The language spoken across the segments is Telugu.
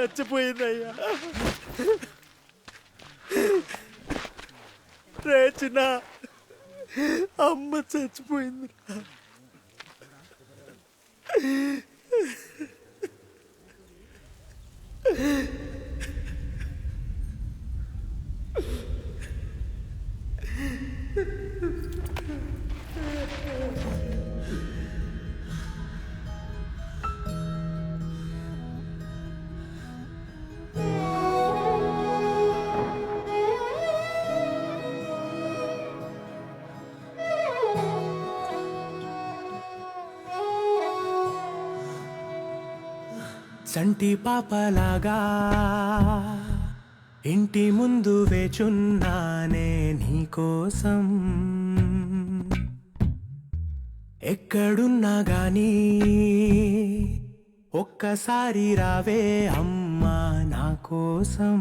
చచ్చిపోయిందయ్యా. రే చిన్న అమ్మ చచ్చిపోయింది సంటి పాపలాగా ఇంటి ముందు వేచున్నానే నీకోసం ఎక్కడున్నా గానీ ఒక్కసారి రావే అమ్మా నా కోసం.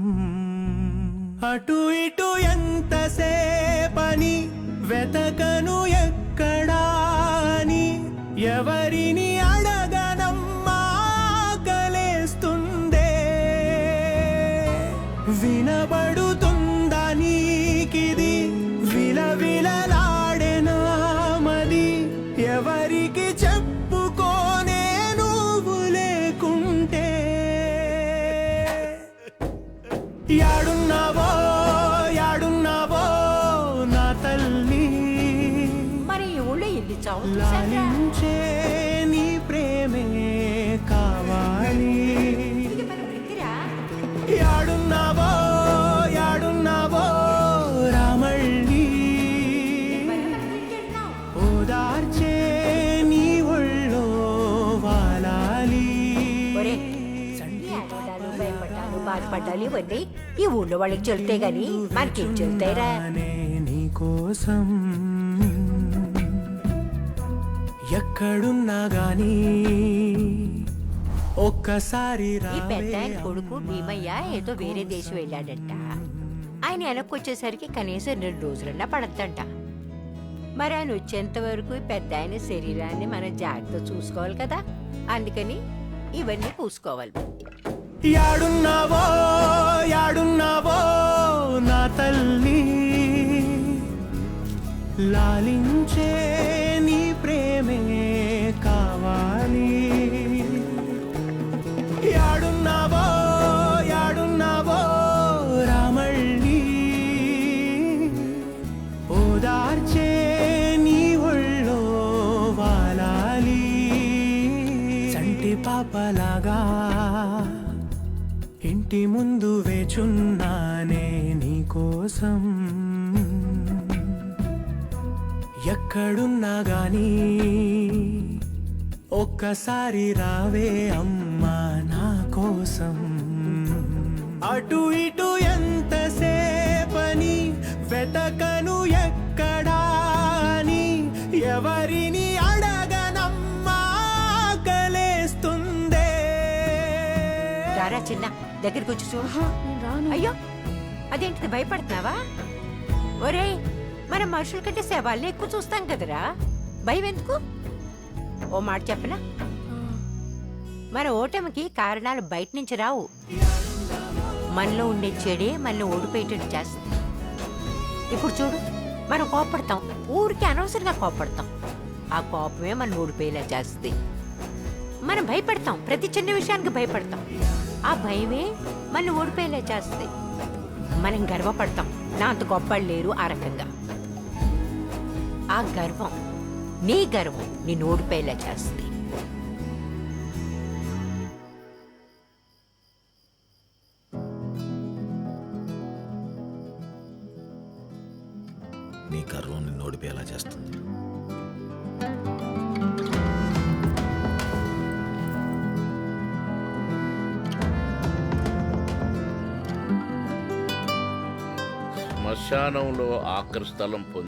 అటు ఇటు ఎంతసేపు వినబడుతుందా నీకిది? విలవిలలాడెనామది ఎవరికి చెప్పుకోనే నువ్వు లేకుంటే. యాడున్నావో బాధపడ్డాలు ఇవన్నీ ఈ ఊళ్ళో వాళ్ళకి చెల్తే గాని మనకేం చెల్తాయిరా నీకోసం ఎక్కడున్నా గాని ఒక్కసారి ఈ పెద్ద ఆయన కొడుకు భీమయ్య ఏదో వేరే దేశం వెళ్ళాడంట. ఆయన వెనక్కి వచ్చేసరికి కనీసం రెండు రోజులన్నా పడద్దంట. మరి ఆయన వచ్చేంత వరకు పెద్ద ఆయన శరీరాన్ని మనం జాగ్రత్త చూసుకోవాలి కదా. అందుకని ఇవన్నీ పూసుకోవాలి. యాడున్నావో యాడున్నావో నా తల్లి. లాలించే నీ ప్రేమే కావాలి. యాడున్నావో యాడున్నావో రామళ్ళి ఓదార్చే నీ ఒళ్ళో వాలాలి. చంటి పాపలాగా ఇంటి ముందు వేచున్నానే నీకోసం. ఎక్కడున్నా గాని ఒక్కసారి రావే అమ్మా నా కోసం. అటు ఇటు ఎంత రారా చిన్న దగ్గరికి వచ్చి చూడు. అయ్యో అదేంటిది భయపడుతున్నావా? ఒరేయ్ మనం మనుషుల కంటే శవాల్ని ఎక్కువ చూస్తాం కదరా. భయం ఎందుకు? ఓ మాట చెప్పనా? మన ఓటమికి కారణాలు బయట నుంచి రావు. మనలో ఉండే చెడే మనల్ని ఓడిపోయేటట్టు చేస్తుంది. ఇప్పుడు చూడు మనం కోపడతాం ఊరికి అనవసరంగా కోపడతాం ఆ కోపమే మనం ఓడిపోయేలా చేస్తుంది. మనం భయపడతాం. ప్రతి చిన్న విషయానికి భయపడతాం. ఆ భయమే మన ఓడిపోయేలా చేస్తుంది. మనం గర్వపడతాం. నా అంత గొప్పలు లేరు ఆ రకంగా. ఆ గర్వం నీ గర్వం నిన్ను ఓడిపోయేలా చేస్తుంది. నీ గర్వం నిన్ను ఓడిపోయేలా చేస్తుంది. శ్మశానంలో ఆఖరి స్థలం పొంది